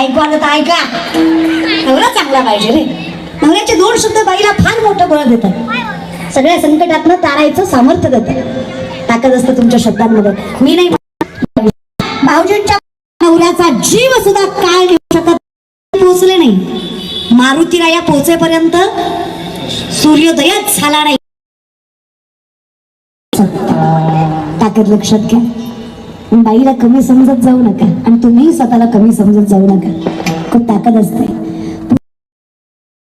ऐकू आलं तर ऐका. नवरा चांगला पाहिजे रे. नवऱ्याचे दोन शब्द बाईला फार मोठं बळ देतात सगळ्या संकटातनं तारायचं सामर्थ्य देतात ताकद असतं तुमच्या शब्दांमध्ये. मी नाही भाऊजींच्या नवऱ्याचा जीव सुद्धा काय घेऊ शकत पोहोचले नाही. मारुतीला या पोहोचेपर्यंत सूर्योदयच झाला नाही. ताकद लक्षात घ्या. बाईला कमी समजत जाऊ नका आणि तुम्ही स्वतःला कमी समजत जाऊ नका खूप ताकद असते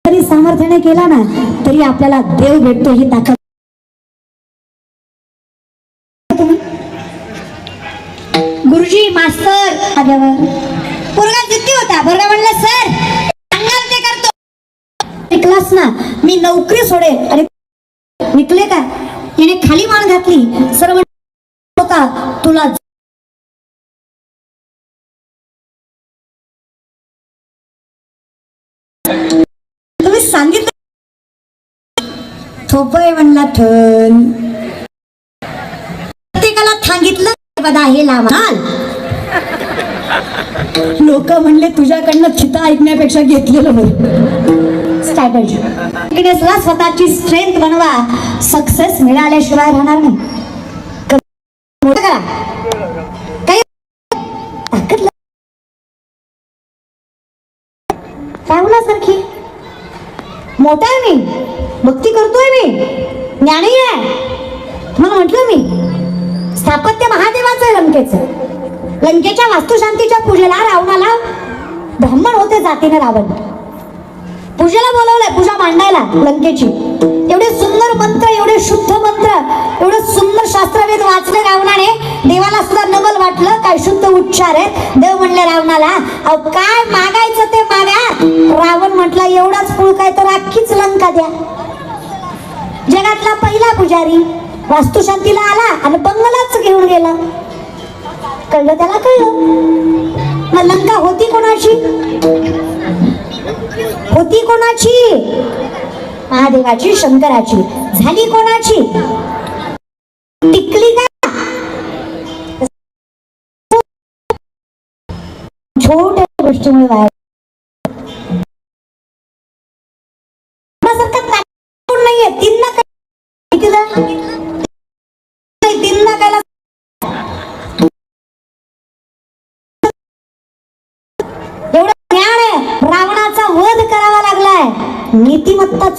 तरी सामर्थ्याने केला ना तरी आपल्याला देव भेटतो ही ताकद गुरुजी मास्तर आल्यावर पोरगा जिद्दी होता पोरगा म्हणला सर सांगाल ते करतो क्लास ना मी नोकरी सोडेल अरे निकले का याने खाली मान घातली सर म्हण- होता तुला थोपय म्हणला थन. प्रत्येकाला सांगितलं बदा हे लावाल लोक म्हणले तुझ्याकडनं चिता ऐकण्यापेक्षा घेतलेलं बरं. स्वतःची स्ट्रेंथ बनवा. सक्सेस मिळाल्याशिवाय राहणार नाही. मोठा आहे मी. भक्ती करतोय मी. ज्ञानी आहे. म्हणून म्हटलं मी स्थापत्य महादेवाचं आहे लंकेचं. लंकेच्या वास्तुशांतीच्या पूजेला रावणाला ब्राह्मण होते जातीने रावण. पूजेला बोलवलंय पूजा मांडायला लंकेची. एवढे सुंदर मंत्र एवढे शुद्ध मंत्र एवढे सुंदर शास्त्रवेद वाचले रावणाने. देवाला सुद्धा नवल वाटलं काय शुद्ध उच्चार आहे देव म्हणले रावणाला अहो काय मागायचं ते मागा. रावण म्हटलं एवढाच पुळ काय तर अख्खीच लंका द्या. जगातला पहिला पुजारी. वास्तुशांतीला आला आणि बंगलाच घेऊन गेला. कळलं त्याला? कळलं. मग लंका होती कोणाची? होती कोणाची? महादेवाची शंकराची. झाली कोणाची? टिकली का? छोट्या गोष्टीमुळे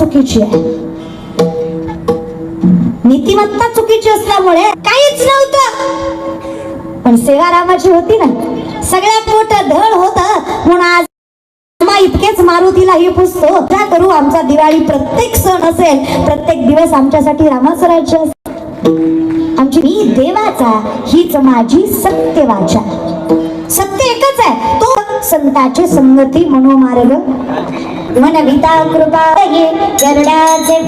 चुकीची आहे. नीतिमत्ता चुकीची असल्यामुळे काहीच नव्हतं. पण सेवा रामाची होती ना सगळ्यात मोठं धड होत म्हणून आज इतकेच मारुतीला हे पुसतो. त्या करू आमचा दिवाळी प्रत्येक सण असेल प्रत्येक दिवस आमच्यासाठी रामाचं राज्य आमची मी देवाचा हीच माझी सत्य वाचा सत्य एकच आहे तो संताची संगती मनोमार्ग. मनविता कृपा ये गरुडाचे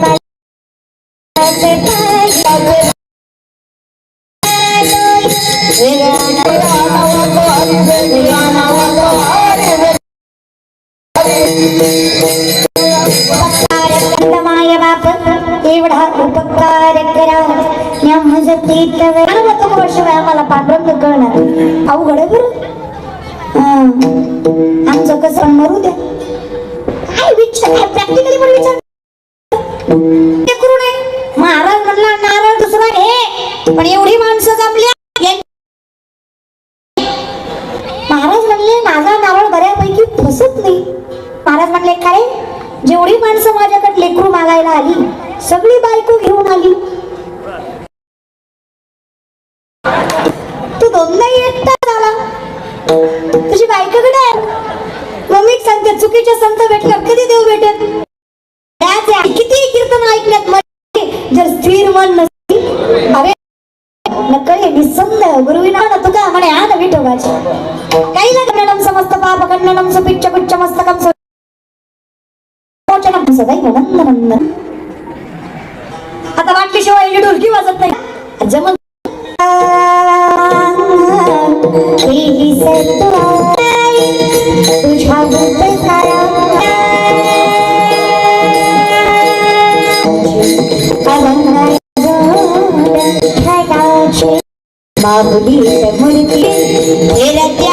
माय बाप एवढा उपकार करा. न्यामजती तव नको वर्ष मला पांडुरंग कळणार अवघड बरं आमचं कसं मरू द्या. काय विचार प्रॅक्टिकली पण विचार ते करू नये महाराज म्हणला नारळ दुसरा घे पण एवढी माणसं जमली महाराज म्हणले माझा नारळ बऱ्यापैकी फसत नाही. महाराज म्हणले काय जेवढी माणसं माझ्याकडे लेकरू मागायला आली सगळी बायको घेऊन भेटत किती कीर्तन ऐकल्यात मध्ये जर स्थिर मन नसतील अरे नकळे निसंद गुरुविना तुका म्हणे आन विठोबाची काही ना गणनम समस्त पाप कन्नडम सुपिच्च पुच्च मस्तकम मोचनम सदैव नंदनंदन आता वाटल्याशिवाय ही ढोलकी वाजत नाही जमन तुझ्या बाबुली मूर्ती त्याचा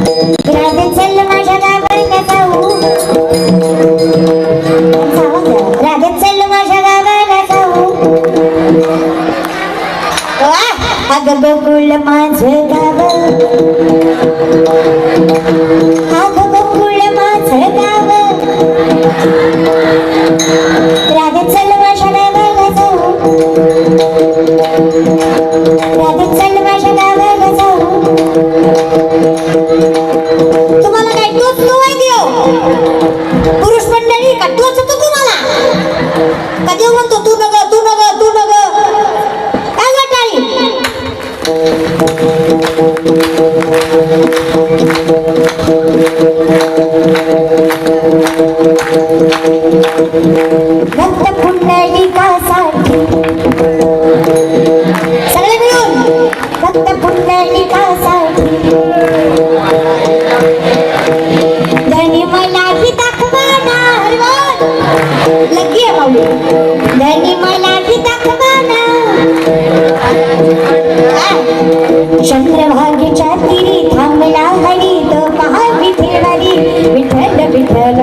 चंद्रभागेच्या तिरी थांबला हरी तो पहा विठेवारी विठ्ठल विठ्ठल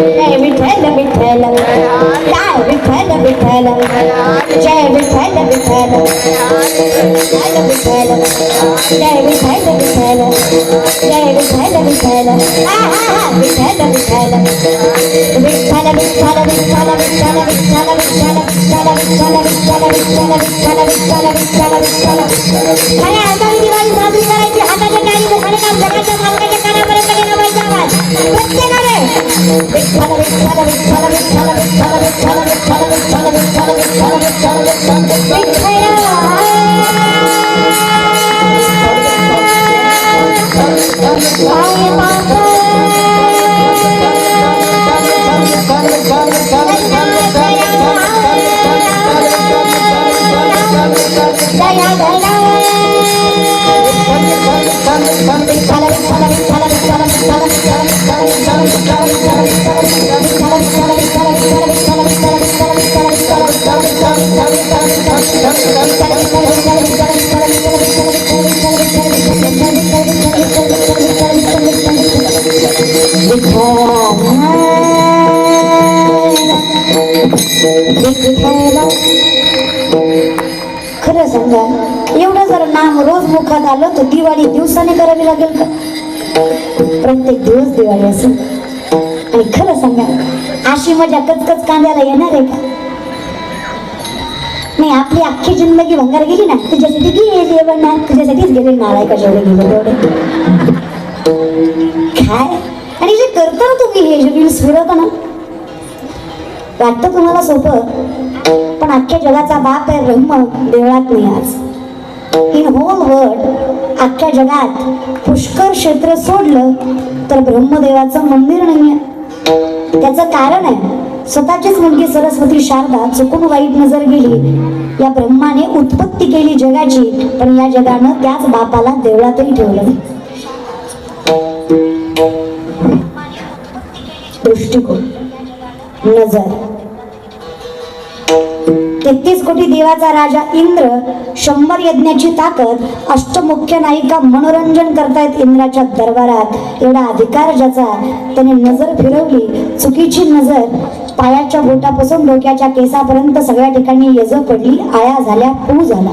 जय विठ्ठल विठ्ठल. काय विठ्ठल विठ्ठल. जय विठ्ठल विठ्ठल. विठ्ठल विठ्ठल. जय विठ्ठल विठ्ठल. जय विठ्ठल विठ्ठल. हा हा हा Vitthal Vitthal. Vitthal Vitthal Vitthal Vitthal Vitthal Vitthal. Para, Antoni Vidal, Madrid, रोज तर दिवाळी दिवसाने करावी लागेल का? प्रत्येक दिवस दिवाळी असेल. आणि खरं सांगा अशी मजा कचकच कांद्याला येणार आहे का? नाही आपली अख्खी जिंदगी भंगार गेली ना तुझ्यासाठी गेले जेवण ना तुझ्यासाठीच गेले नाराय का गेले तेवढे. काय? आणि जे करता ना तुम्ही हे जे रील्स फिरवता ना वाटतं तुम्हाला सोपं पण अख्ख्या जगाचा बाप आहे ब्रह्म देवळात नाही आज. इन होल वर्ल्ड अख्ख्या जगात पुष्कर क्षेत्र सोडलं तर ब्रह्मदेवाचं मंदिर नाहीये. त्याचं कारण आहे स्वतःचीच मुलगी सरस्वती शारदा चुकून वाईट नजर गेली. या ब्रह्माने उत्पत्ती केली जगाची पण या जगानं त्याच बापाला देवळातही ठेवलं दृष्टिकोन नजर. तेहतीस कोटी देवाचा राजा इंद्र शंभर यज्ञाची ताकद अष्टमुख्य नायिका मनोरंजन करतायत इंद्राच्या दरबारात. एवढा अधिकार ज्याचा त्याने नजर फिरवली. चुकीची नजर पायाच्या बोटापासून डोक्याच्या केसापर्यंत सगळ्या ठिकाणी यज पडली. आया झाल्या पू झाला.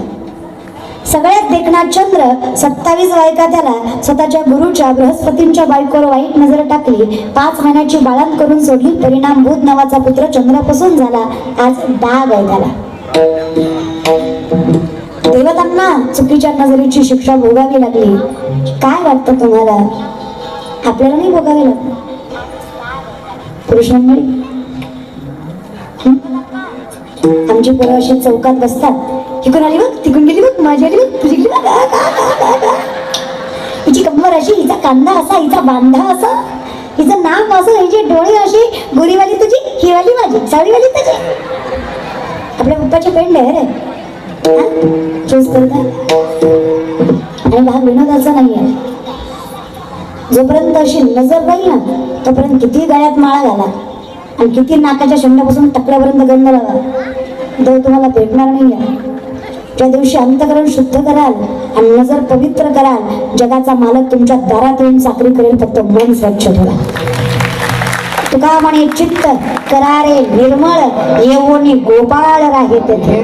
सगळ्यात देखनाथ चंद्र सत्तावीस बायका त्याला स्वतःच्या गुरुच्या बृहस्पतींच्या बायकोवर वाईट नजर टाकली. पाच महिन्याची बाळण करून सोडली. परिणाम बुध नावाचा पुत्र चंद्रापासून झाला. आज डाग आहे त्याला. देवतांना चुकीच्या नजरेची शिक्षा भोगावी लागली. काय वाटतं तुम्हाला? आपल्याला नाही भोगावी लागत? पुरुषांनी? आमची पोरं अशी चौकात बसतात. इकडून आली बघ तिकडून गेली बघ माझी आली बघ तुझी गेली बघ हिची कंबर अशी हिचा कांदा असा हिचा बांधा असा. हिचं नाक असं हिचे डोळे अशी गोरीवाली तुझी हिवाली माझी सावळीवाली तुझी. आपल्या पप्पाची पेंड आहे रे. चूज करता. आणि भाग विनोदाचा नाही आहे. जोपर्यंत अशी नजर राहील ना तोपर्यंत किती गळ्यात माळा घाला. आणि किती नाकाच्या शेंड्यापासून टकल्यापर्यंत गंध लावा. देव तुम्हाला भेटणार नाही आहे. ज्या दिवशी अंतकरण शुद्ध कराल आणि नजर पवित्र कराल जगाचा मालक तुमच्या दारात येऊन चाकरी करेल फक्त मन स्वच्छ ठेवा. तुका म्हणे चित्त करारे निर्मळ येऊनी गोपाळ राहे तेथे.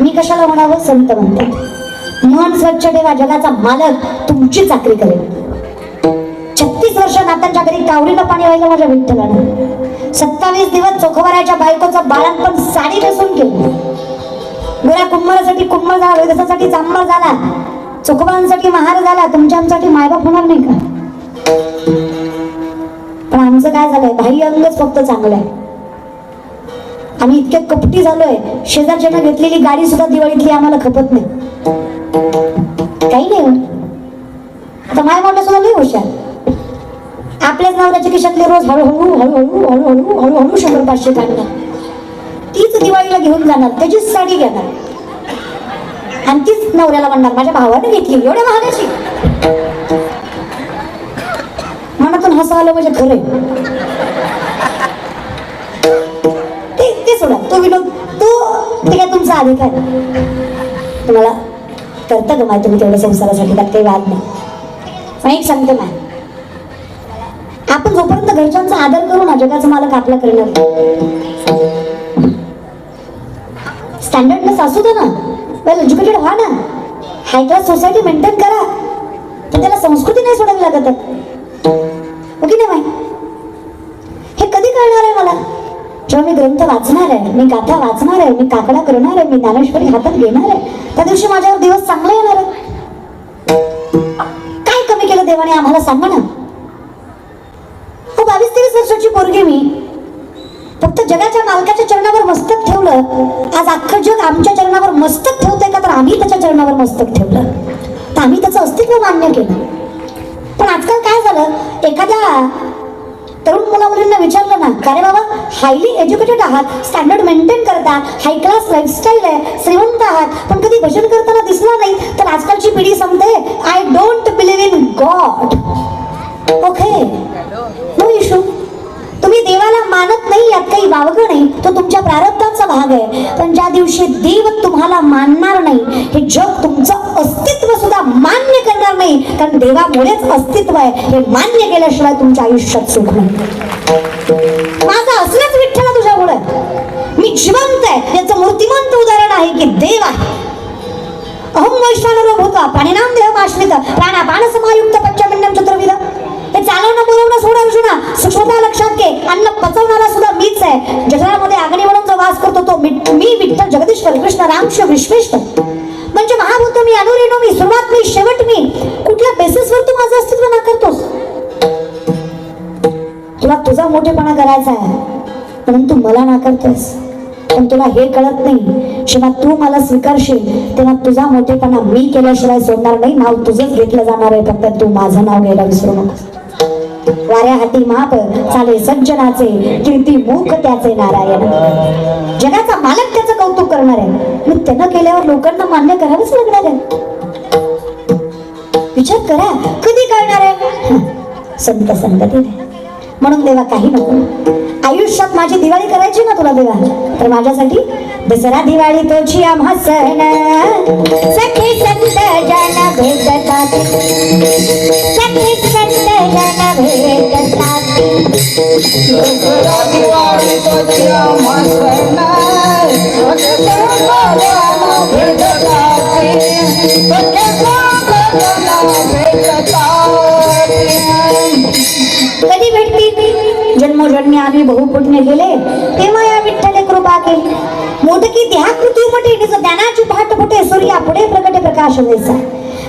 मी कशाला म्हणावं? संत म्हणतात. मन स्वच्छ ठेवा जगाचा मालक तुमची चाकरी करेल. छत्तीस वर्ष नातांच्या घरी कावडीनं पाणी व्हायला माझ्या विठ्ठलानं. सत्तावीस दिवस चोखवऱ्याच्या बायकोचं बाळणपण साडी नेसून केलं. गोऱ्या कुंभारासाठी कुंभार झाला वेदसासाठी चांभार झाला चुकबांसाठी महार झाला तुमच्या मायबाप होणार नाही का? पण आमचं काय झालंय? बाह्य अंगच फक्त चांगलं आहे. आम्ही इतके कपटी झालोय शेजारच्यानं घेतलेली गाडी सुद्धा दिवाळीतली आम्हाला खपत नाही. काही नाही हो. आता माय मोठा सुद्धा नाही हुशार आपल्याच नवऱ्याच्या खिशातले रोज हळूहळू हळूहळू हळूहळू हळूहळू शंभर पाचशे काढणार तीच दिवाळीला घेऊन जाणार त्याचीच साडी घेणार. आणि तीच नवऱ्याला म्हणणार माझ्या भावाने घेतली एवढ्या महागाची. मनातून हसा आलं म्हणजे खरंय ते ते सोडा तो विनोद तो ते काय तुमचा अधिकार तुम्हाला करता का माहिती तुम्ही तेवढ्या संसारासाठी त्यात काही वाद नाही? पण एक सांगते मॅम आपण जोपर्यंत घरच्यांचा आदर करू ना जगाचा मालक आपला करणार स्टँडर्डनेस असू दे ना. वेल एज्युकेटेड व्हा ना. हाय क्लास सोसायटी मेंटेन करा. पण त्याला संस्कृती नाही सोडावी लागत. ओके ना की नाही माय हे कधी कळणार आहे मला? जेव्हा मी ग्रंथ वाचणार आहे मी गाथा वाचणार आहे मी काकडा करणार आहे मी ज्ञानेश्वरी हातात घेणार आहे त्या दिवशी माझ्यावर दिवस चांगला येणार आहे. काय कमी केलं देवाने आम्हाला सांगा ना? हो बावीस तेवीस वर्षाची पोरगी मी. जगाच्या मालकाच्या चरणावर मस्तक ठेवलं आज अख्खं जग आमच्या चरणावर मस्तक ठेवतंय का? तर आम्ही त्याच्या चरणावर मस्तक ठेवलं. तर आम्ही त्याचं अस्तित्व मान्य केलं. पण आजकाल काय झालं? एखाद्या तरुण मुला मुलींना विचारलं ना का रे बाबा हायली एज्युकेटेड आहात स्टँडर्ड मेंटेन करता हाय क्लास लाईफस्टाईल आहे श्रीमंत आहात पण कधी भजन करताना दिसला नाही तर आजकालची पिढी सांगते I don't believe in God okay तुम्ही देवाला मानत नाही यात काही वावगं नाही. तो तुमच्या प्रारब्धाचा भाग आहे. पण ज्या दिवशी देव तुम्हाला मानणार नाही हे जग तुमचं अस्तित्व सुद्धा मान्य करणार नाही. कारण देवामुळेच अस्तित्व आहे. हे मान्य केल्याशिवाय तुमच्या आयुष्यात सुख नाही. माझा असलाच विठ्ठला तुझ्यामुळे. मी जिवंत आहे. याचं मूर्तिमंत उदाहरण आहे की देव आहे. अहम वैष्णव भूत प्राणिनाम देह आश्रित प्राणा बाण समायुक्त पंचमिंडम चतुर्विध. हे चालवणं बोलवणं सोड अर्जुना. सूक्ष्मता लक्षात घे. अन्न पचवणारा सुद्धा मीच आहे. जठरामध्ये आगणी म्हणून जो वास करतो तो मी विठ्ठल जगदीश्वर कृष्ण रामश शिव म्हणजे महाभूत मी अनुरेणू मी सुरुवात मी शेवट मी. कुठल्या बेसिसवर तू माझं अस्तित्व ना करतोस तुला तुझा मोठेपणा करायचा आहे. म्हणून तू मला नाकारतोस. पण तुला हे कळत नाही. जेव्हा तू मला स्वीकारशील तेव्हा तुझा मोठेपणा मी केल्याशिवाय सोडणार नाही. नाव तुझंच घेतलं जाणार आहे. फक्त तू माझं नाव घ्यायला विसरू नकोस. वाऱ्या हाती माप चाले सज्जनाचे कीर्ती मुख त्याचे नारायण जगाचा मालक त्याचं कौतुक करणार आहे आणि त्यानं केल्यावर लोकांना मान्य करावंच लागणार आहे विचार करा कधी करणार आहे संत संत संगतीने म्हणून देवा काही नको. आयुष्यात माझी दिवाळी करायची ना तुला देवा? तर माझ्यासाठी दसरा दिवाळी तोची आम्हा सण. सखी संत जन भेटतात. सखी संत जन भेटतात. भेटतात. जन्मोजन्मी आम्ही बहुपुण्य गेले तेव्हा या विठ्ठले कृपा केली. मोदकी द्या कृती निज ज्ञानाची पाठ फुटे सूर्या पुढे प्रकटे प्रकाश देसा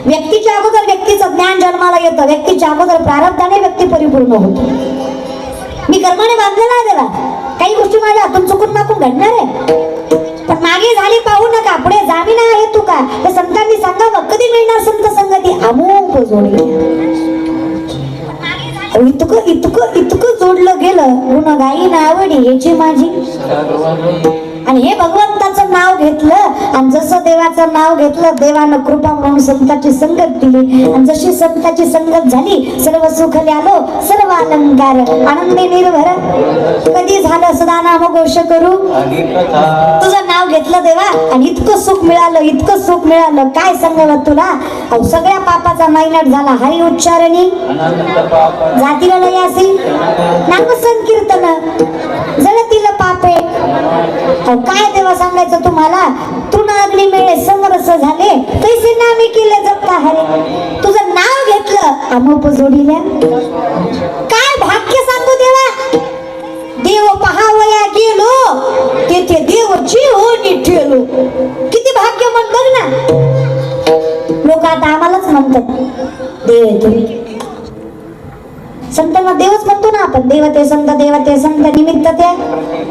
व्यक्तीच्या अगोदर व्यक्तीचं ज्ञान जन्माला येतं व्यक्तीच्या अगोदर प्रारब्धाने व्यक्ती परिपूर्ण होतो. मी कर्माने बांधलेला आहे त्याला. काही गोष्टी माझ्या हातून चुकून नाकून घडणार आहे. पण वाणी पाहू नका पुढे जामीन आहे तू का? हे संतांनी सांगावं कधी मिळणार संत संगती? अमोप जोडली इतकं इतकं सोडलं गेलं गुण गाई नावडी याची माझी. आणि हे भगवंताचं नाव घेतलं आणि जसं देवाचं नाव घेतलं देवानं कृपा म्हणून संताची संगत दिली. आणि जशी संताची संगत झाली सर्व सुख आलो सर्व अलंकार आनंदी निर्भर. कधी झालं सदा नाम घोष करू? तुझं नाव घेतलं देवा आणि इतकं सुख मिळालं इतकं सुख मिळालं. काय सांगावं तुला? अहो सगळ्या पापाचा नायनाट झाला. हरी उच्चारणी. जातीला लय असेल नाम संकीर्तन जळतील पापे अहो काय देवा सांगायचं तुम्हाला तृण अग्नी मिळे समरस झाले तैसे नामे केले जपता हरे. तुझं नाव घेतलं अमोप जोडीला काय भाग्य सांगू देवा? देव पहावया गेलो तेथे देव जीव निठेलो किती भाग्य म्हण बघ ना. लोक आता आम्हालाच म्हणतात देव तुम्ही संतांना देवच म्हणतो ना आपण. देव ते संत देव ते संत निमित्त ते.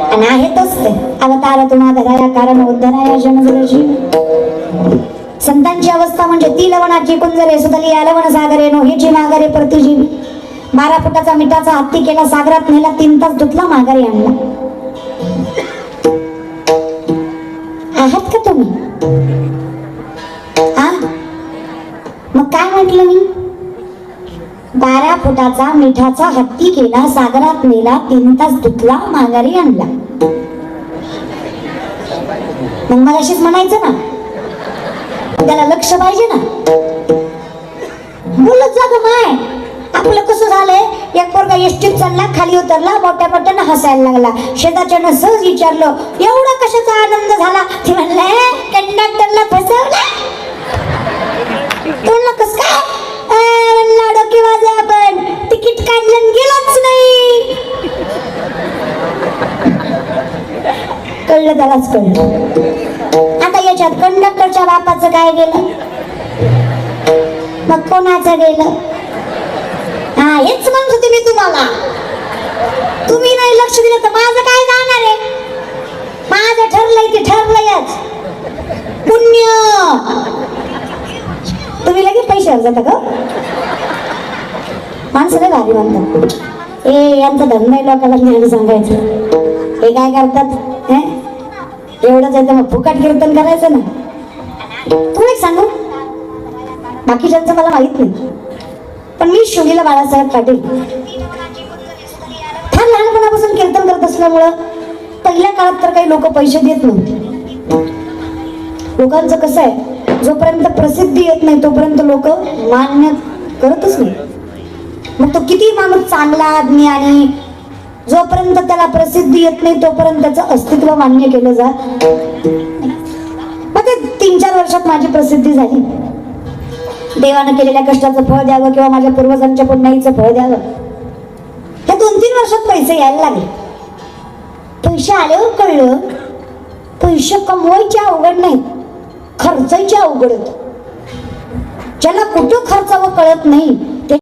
आणि आहेतच ते. अवतार तुम्हा धराया कारण उद्धराया जनजरशी संतांची अवस्था म्हणजे ती लवणाची कुंजरे सुतली या लवण सागरे नो हिची माघारे प्रतिजीवी. बारा फुटाचा मिठाचा हत्ती केला सागरात नेला तीन तास धुतला माघारी आणला. आहात का तुम्ही? हा मग काय म्हटलं मी? बारा फुटाचा मिठाचा हत्ती केला सागरात नेला तीन तास धुतला माघारी आणला. मग मला अशीच म्हणायचं ना? त्याला लक्ष पाहिजे ना? बोलत जा माय. आपलं कसं झालंय? एक पोरगा एसटीत चालला खाली उतरला मोठ्या मोठ्यानं हसायला लागला. शेजारच्यानं सहज विचारलं एवढा कशाचा आनंद झाला? ते म्हणलं कंडक्टरला फसवला. म्हणलं कस म्हणलं डोके वाजे आपण. तिकीट काढलं आणि नाही. कळलं त्यालाच कळलं आता याच्यात कंडक्टरच्या बापाचं काय गेलं? मग कोणाचं गेलं? हा हेच म्हणत होते मी तुम्हाला. तुम्ही नाही लक्ष दिलं तर माझं काय जाणार आहे? माझं ठरलंय ते ठरलंयच. पुण्य! तुम्ही लगेच पैसे जाता का माणसं लय भारी म्हणतात ए यांचा धंदा आहे लोकांना ज्ञान सांगायचं हे काय करतात हे एवढंच आहे तर मग फुकट कीर्तन करायचं ना तुम्ही एक सांगू बाकीच्यांचं मला माहीत नाही पण मी शोलीला बाळासाहेब पाटील फार लहानपणापासून कीर्तन करत असल्यामुळं पहिल्या काळात तर काही लोक पैसे देत नव्हते लोकांचं कसं आहे जोपर्यंत प्रसिद्धी येत नाही तोपर्यंत लोक मान्य करतच नाही. मग तो किती माणूस चांगला ज्ञानी जोपर्यंत त्याला प्रसिद्धी येत नाही तोपर्यंत त्याचं अस्तित्व मान्य केलं जात मग ते तीन चार वर्षात माझी प्रसिद्धी झाली. देवानं केलेल्या कष्टाचं फळ द्यावं किंवा माझ्या पूर्वजांच्या पुण्याईचं फळ द्यावं. हे दोन तीन वर्षात पैसे यायला लागले. पैसे आल्यावर कळलं पैसे कमवायचे अवघड नाहीत खर्चायच्या अवघड ज्याला कुठं खर्चावं कळत नाही